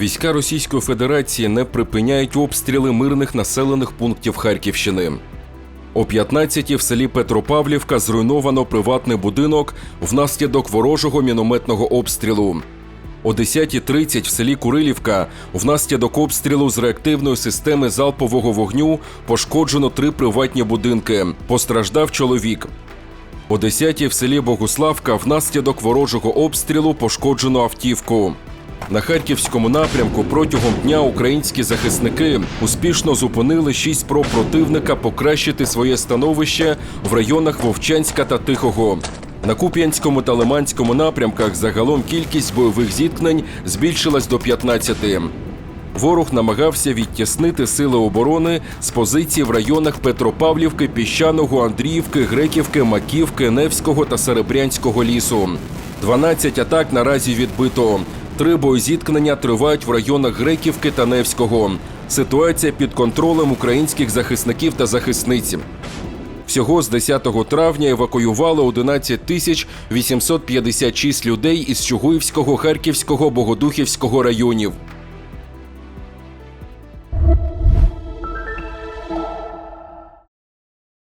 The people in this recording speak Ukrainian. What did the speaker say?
Війська Російської Федерації не припиняють обстріли мирних населених пунктів Харківщини. О 15-ті в селі Петропавлівка зруйновано приватний будинок внаслідок ворожого мінометного обстрілу. О 10.30 в селі Курилівка внаслідок обстрілу з реактивної системи залпового вогню пошкоджено три приватні будинки. Постраждав чоловік. О 10-й в селі Богуславка внаслідок ворожого обстрілу пошкоджено автівку. На харківському напрямку протягом дня українські захисники успішно зупинили шість спроб противника покращити своє становище в районах Вовчанська та Тихого. На Куп'янському та Лиманському напрямках загалом кількість бойових зіткнень збільшилась до 15. Ворог намагався відтіснити сили оборони з позицій в районах Петропавлівки, Піщаного, Андріївки, Греківки, Маківки, Невського та Серебрянського лісу. 12 атак наразі відбито. Три боєзіткнення тривають в районах Греківки та Невського. Ситуація під контролем українських захисників та захисниць. Всього з 10 травня евакуювали 11 тисяч 856 людей із Чугуївського, Харківського, Богодухівського районів.